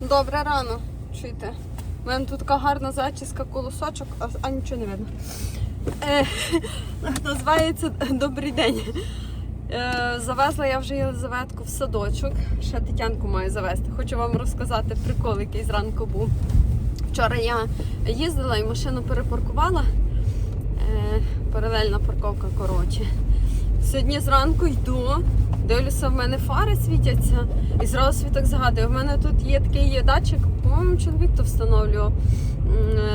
Добре рано, чуєте. У мене тут така гарна зачіска колосочок, а, а нічого не видно. Е, називається Добрий день. Е, завезла я вже Єлизаветку в садочок. Ще Тетянку маю завести. Хочу вам розказати прикол, який зранку був. Вчора я їздила і машину перепаркувала. Е, паралельна парковка, коротше. Сьогодні зранку йду, дивлюся, в мене фари світяться, і зразу собі так згадую. В мене тут є такий датчик, по-моєму, чоловік то встановлював.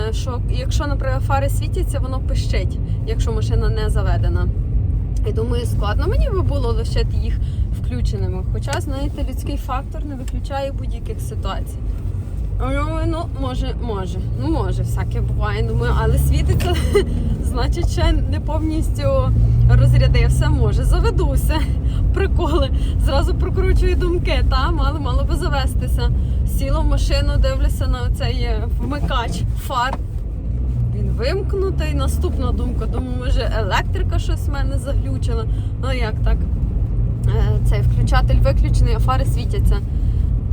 е, Що якщо, наприклад, фари світяться, воно пищить, якщо машина не заведена. І думаю, складно мені би було лишити їх включеними. Хоча, знаєте, людський фактор не виключає будь-яких ситуацій. Ну, може, може, ну може, всяке буває. Думаю, але світиться, значить, ще не повністю розрядився, може, заведуся. Приколи. Зразу прокручую думки, та мало, мало би завестися. Сіла в машину, дивлюся на цей е, вмикач фар. Він вимкнутий. Наступна думка. Думаю, може електрика щось в мене заглючила. Ну як так? Е, Цей включатель виключений, а фари світяться.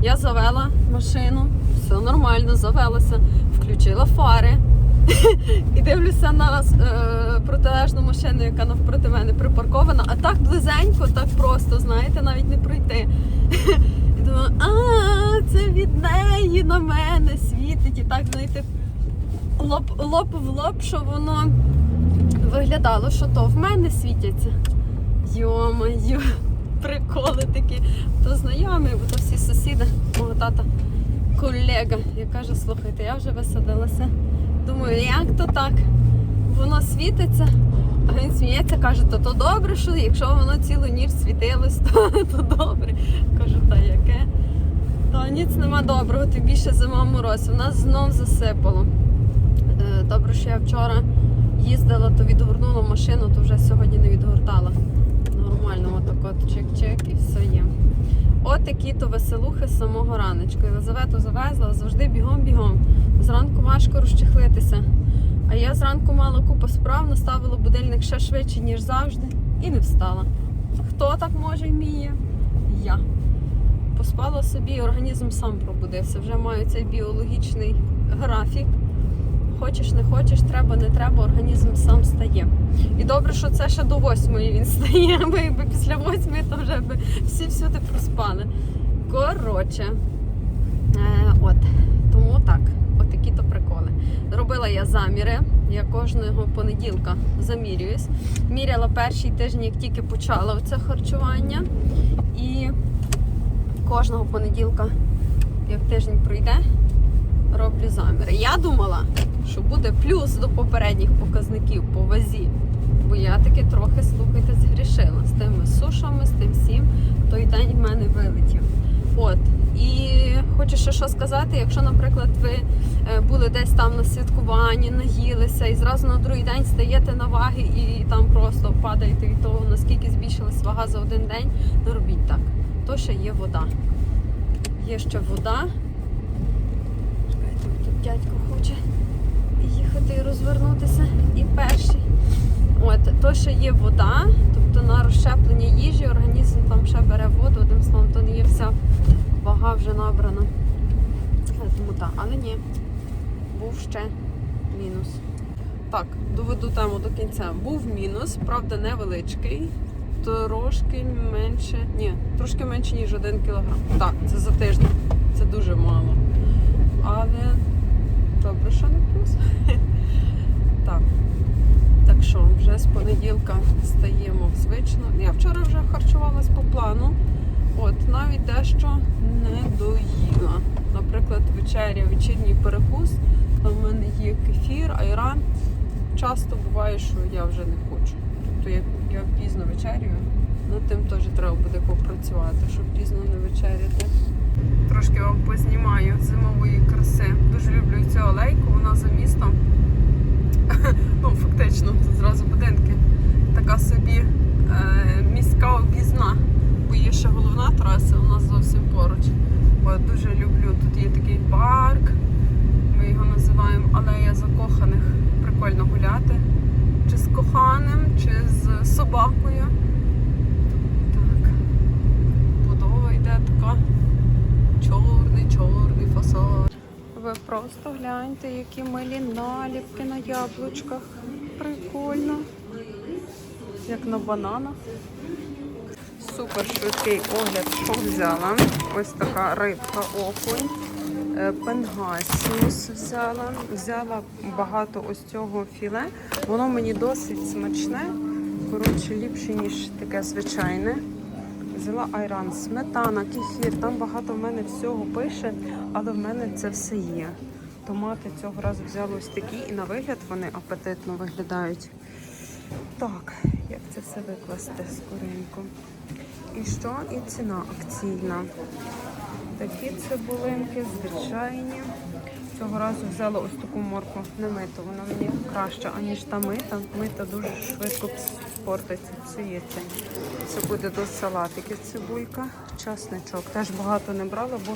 Я завела машину, все нормально, завелася, включила фари і дивлюся на е, протилежну машину, яка навпроти мене припаркована, а так близенько, так просто, знаєте, навіть не пройти. І думаю, а це від неї на мене світить. І так, знаєте, лоб, лоб в лоб, що воно виглядало, що то в мене світяться. Йо-моє, приколи такі. То знайомі, бо то всі сусіди, мого тата, колега, я каже, слухайте, я вже висадилася. Думаю, як то так? Воно світиться, а він сміється, каже, то то добре, що якщо воно цілу ніч світилось, то, то добре. Кажу, та яке? Та ніц нема доброго, тим більше зима мороз. У нас знов засипало. Е, Добре, що я вчора їздила, то відгорнула машину, то вже сьогодні не відгортала. Нормально, отак от чик-чик і все є. От такі то веселухи з самого раночку. Єлизавету завезла, завжди бігом-бігом. Зранку важко розчехлитися. А я зранку мала купу справ, наставила будильник ще швидше, ніж завжди, і не встала. Хто так може вміє? Я. Поспала собі, організм сам пробудився. Вже маю цей біологічний графік. Хочеш, не хочеш, треба, не треба, організм сам стає. І добре, що це ще до восьмої він стає, бо якби після восьмої, то вже би всі всюди проспали. Коротше, е, от, тому так, от такі то приколи. Робила я заміри. Я кожного понеділка замірююсь. Міряла перший тиждень, як тільки почала це харчування. І кожного понеділка, як тиждень пройде, роблю заміри. Я думала, що буде плюс до попередніх показників по вазі. Бо я таки трохи, слухайте, згрішила з тими сушами, з тим всім. Той день в мене вилетів. От. І хочу ще що сказати, якщо, наприклад, ви е, були десь там на святкуванні, наїлися і зразу на другий день стаєте на ваги і там просто падаєте від того, наскільки збільшилась вага за один день, не робіть так. То ще є вода. Є ще вода. Чекайте, тут дядько хоче їхати і розвернутися. І перший. От, то ще є вода, тобто на розщеплення їжі організм там ще бере воду, одним словом, то не є вся вага вже набрана. Тому так, але ні, був ще мінус. Так, доведу тему до кінця. Був мінус, правда, невеличкий. Трошки менше, ні, трошки менше, ніж один кілограм. Так, це за тиждень. Це дуже мало. Але добре, що не плюс. Так. Так що вже з понеділка стаємо звично. Я вчора вже харчувалась по плану. От, навіть дещо не доїла. Наприклад, вечеря, вечірній перекус. Там в мене є кефір, айран. Часто буває, що я вже не хочу. Тобто як я пізно вечерюю, над тим теж треба буде попрацювати, щоб пізно не вечеряти. Трошки вам познімаю зимової краси. Дуже люблю цю алейку, вона за містом. ну, фактично, тут зразу будинки. Така собі е, міська об'їзна. Бо є ще головна траса, у нас зовсім поруч. Бо я дуже люблю. Тут є такий парк. Ми його називаємо Алея закоханих. Прикольно гуляти. Чи з коханим, чи з собакою. Так. Будова йде така. Чорний, чорний фасад. Ви просто гляньте, які милі наліпки на яблучках. Прикольно. Як на бананах. Супер швидкий огляд, що взяла. Ось така рибка окунь. Е, Пенгасіус взяла. Взяла багато ось цього філе. Воно мені досить смачне. Коротше, ліпше, ніж таке звичайне. Взяла айран, сметана, кефір. Там багато в мене всього пише, але в мене це все є. Томати цього разу взяла ось такі, і на вигляд вони апетитно виглядають. Так, як це все викласти скоренько. І що? І ціна акційна. Такі цибулинки, звичайні. Цього разу взяла ось таку морку не миту. Вона мені краща, аніж та мита. Мита дуже швидко портиться, псується. Це буде до салатиків цибулька, часничок. Теж багато не брала, бо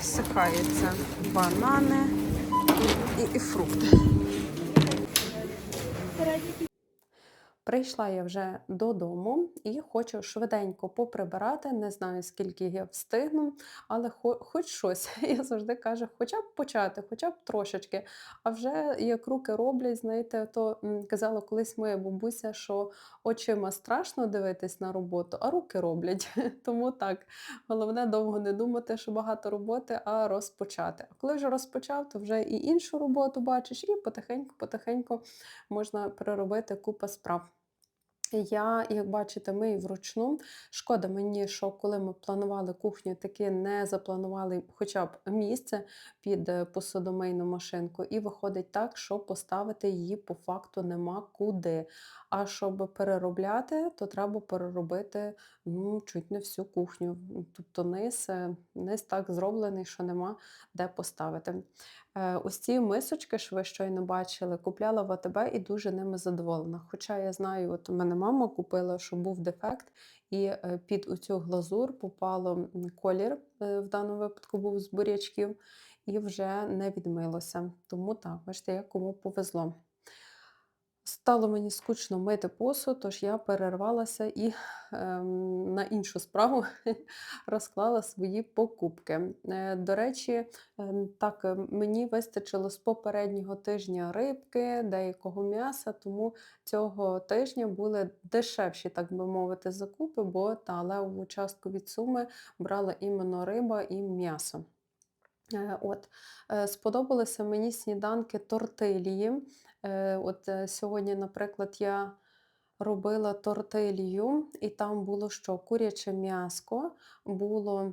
всихається. Банани і, і фрукти. Прийшла я вже додому і хочу швиденько поприбирати. Не знаю, скільки я встигну, але хо- хоч щось. Я завжди кажу, хоча б почати, хоча б трошечки. А вже як руки роблять, знаєте, то казала колись моя бабуся, що очима страшно дивитись на роботу, а руки роблять. Тому так, головне довго не думати, що багато роботи, а розпочати. А коли вже розпочав, то вже і іншу роботу бачиш, і потихеньку-потихеньку можна переробити купа справ. Я, як бачите, мию вручну. Шкода мені, що коли ми планували кухню, таки не запланували хоча б місце під е, посудомийну машинку. І виходить так, що поставити її по факту нема куди. А щоб переробляти, то треба переробити ну, чуть не всю кухню. Тобто низ, е, низ так зроблений, що нема де поставити. Е, Ось ці мисочки, що ви щойно бачили, купляла в АТБ і дуже ними задоволена. Хоча я знаю, от у мене мама купила, що був дефект, і е, під оцю глазур попало колір, е, в даному випадку був з бурячків, і вже не відмилося. Тому так, бачите, як кому повезло. Стало мені скучно мити посуд, тож я перервалася і ем, на іншу справу розклала свої покупки. Е, До речі, ем, так е, мені вистачило з попереднього тижня рибки, деякого м'яса, тому цього тижня були дешевші, так би мовити, закупи, бо та левову частку від суми брала іменно риба і м'ясо. Е, От, е, сподобалися мені сніданки тортилії. Е, От е, сьогодні, наприклад, я робила тортилью, і там було що? Куряче м'яско, було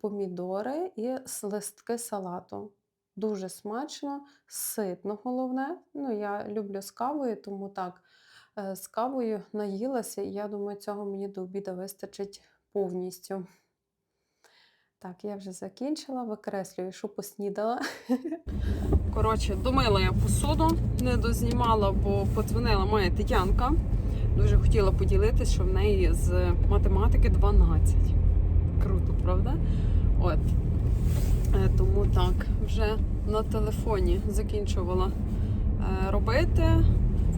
помідори і листки салату. Дуже смачно, ситно головне. Ну, я люблю з кавою, тому так, е, з кавою наїлася, і я думаю, цього мені до обіду вистачить повністю. Так, я вже закінчила, викреслюю, що поснідала. Коротше, домила я посуду, не дознімала, бо подзвонила моя Тетянка. Дуже хотіла поділитися, що в неї з математики 12. Круто, правда? От. Е, Тому так, вже на телефоні закінчувала е, робити.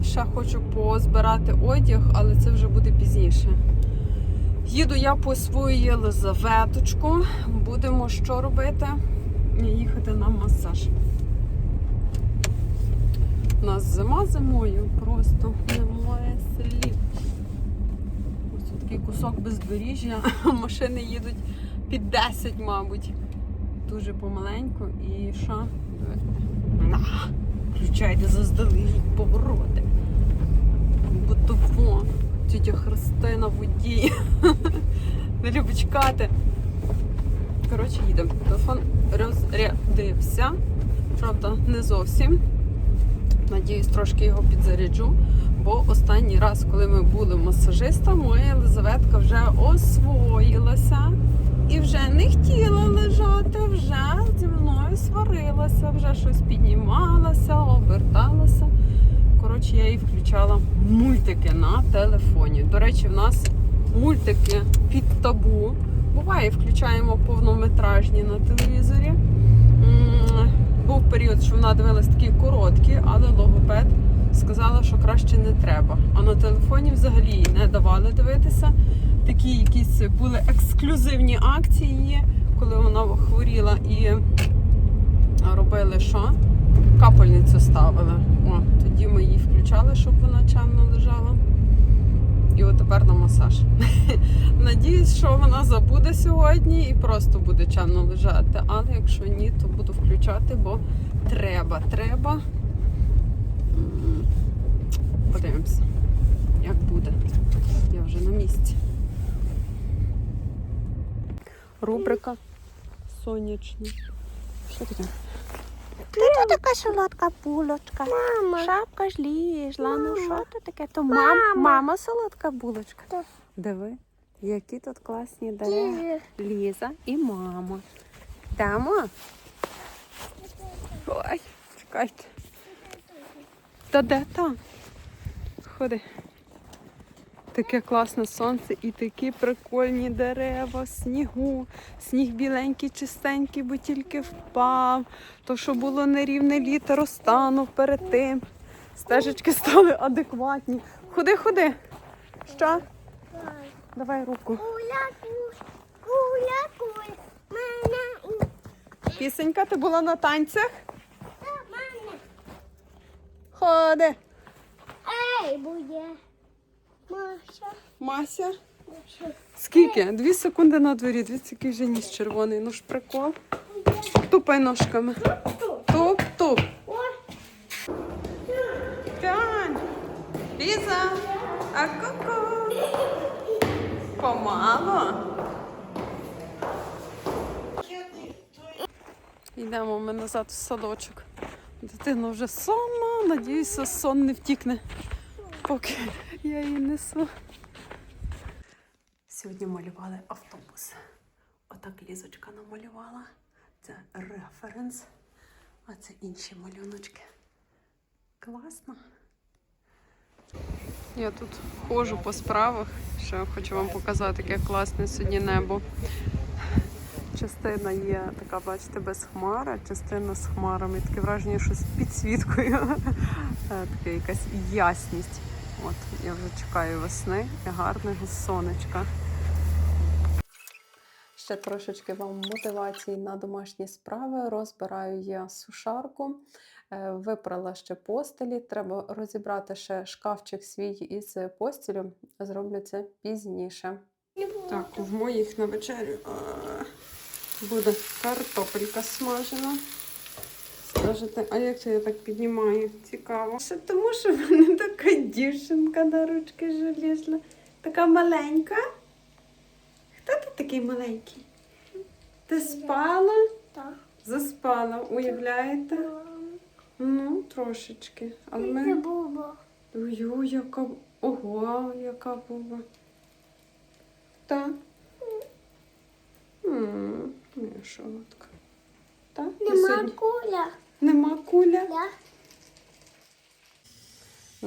Ще хочу позбирати одяг, але це вже буде пізніше. Їду я по свою Єлизаветочку. Будемо що робити? Їхати на масаж. У нас зима зимою, просто немає слів. Ось такий кусок бездоріжжя, машини їдуть під 10, мабуть. Дуже помаленьку і що? На, включайте заздалегідь повороти. Бутофон. Тетя Христина водій. Не любить чекати. Коротше, їдемо. Телефон розрядився. Правда, не зовсім. Надіюсь, трошки його підзаряджу. Бо останній раз, коли ми були в масажиста, моя Елизаветка вже освоїлася і вже не хотіла лежати, вже зі мною сварилася, вже щось піднімалася, оберталася. Коротше, я їй включала мультики на телефоні. До речі, в нас мультики під табу. Буває, включаємо повнометражні на телевізорі. Був період, що вона дивилась такі короткі, але логопед сказала, що краще не треба. А на телефоні взагалі не давали дивитися. Такі якісь були ексклюзивні акції, коли вона хворіла і робили що? Капельницю ставили. О, тоді ми її включали, щоб вона чемно лежала. І от тепер на масаж. Надіюсь, що вона забуде сьогодні і просто буде чемно лежати. Але якщо ні, то буду включати, бо треба, треба. М, Подивимося, як буде. Я вже на місці. Рубрика сонячна. Що таке? Це така солодка булочка. Мама. Шапка ж ліжла. Ну що то таке? То мама, мама солодка булочка. Так. Диви, які тут класні дерева. Ліза і мама. Йдемо? Ой, чекайте. Та де там? Ходи. Таке класне сонце і такі прикольні дерева, снігу. Сніг біленький, чистенький, бо тільки впав. То, що було нерівне літо, розтанув перед тим. Стежечки стали адекватні. Ходи, ходи. Що? Давай руку. Пісенька, ти була на танцях? Ходи. Ей, буде. Маша. Мася. Скільки? Дві секунди на дворі. Дивіться, який вже ніс червоний. Ну ж прикол. Тупай ножками. Туп-туп. Тянь. Ліза. А ку-ку. Помало. Йдемо ми назад в садочок. Дитина вже сонна. Надіюся, сон не втікне, поки я її несу. Сьогодні малювали автобус. Отак лізочка намалювала. Це референс. А це інші малюночки. Класно. Я тут ходжу по справах. Ще хочу вам показати, яке класне сьогодні небо. Частина є така, бачите, без хмара, частина з хмарами. Таке враження, що з підсвіткою. Е, Така якась ясність. От, я вже чекаю весни і гарного сонечка. Ще трошечки вам мотивації на домашні справи. Розбираю я сушарку, Е, випрала ще постелі. Треба розібрати ще шкафчик свій із постілю. Зроблю це пізніше. Так, в моїх на вечерю буде картопелька смажена. Скажете, а як це я так піднімаю? Цікаво. Це тому, що в мене така дівчинка на ручки желізна. Така маленька. Хто ти такий маленький? Ти спала? Так. Заспала, уявляєте? Ну, трошечки. Але Це ми. буба. Ой, яка. Ого, яка буба. Так. М, Ну. Так? І Нема куля. Нема куля. Да?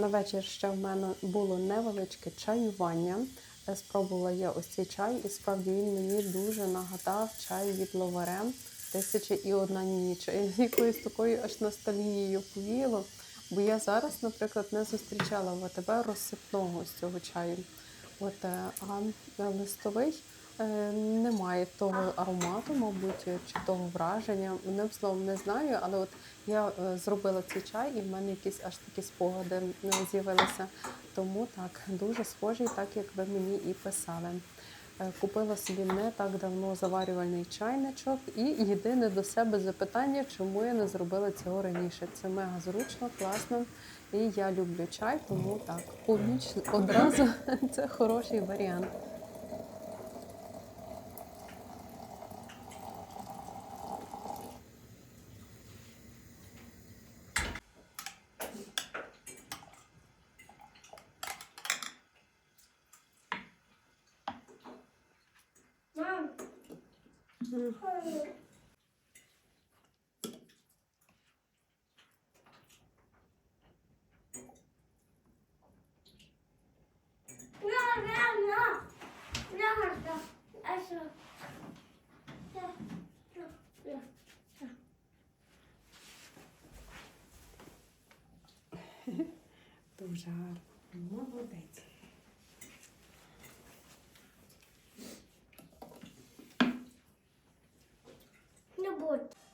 На вечір ще в мене було невеличке чаювання. Спробувала я ось цей чай, і справді він мені дуже нагадав чай від ловарем тисячі і одна ніч. І якоюсь такою аж ностальгією повіло. Бо я зараз, наприклад, не зустрічала в АТБ розсипного з цього чаю. От, е, а е, листовий немає того аромату, мабуть, чи того враження. Одним словом, не знаю, але от я е, зробила цей чай, і в мене якісь аж такі спогади е, з'явилися. Тому так, дуже схожий, так як ви мені і писали. Е, Купила собі не так давно заварювальний чайничок, і єдине до себе запитання, чому я не зробила цього раніше. Це мега зручно, класно. І я люблю чай, тому так, поміч одразу це хороший варіант. Мам. На, на, на. На, на. А що? На, на, на. Дуже гарно. Молодець. Не будь.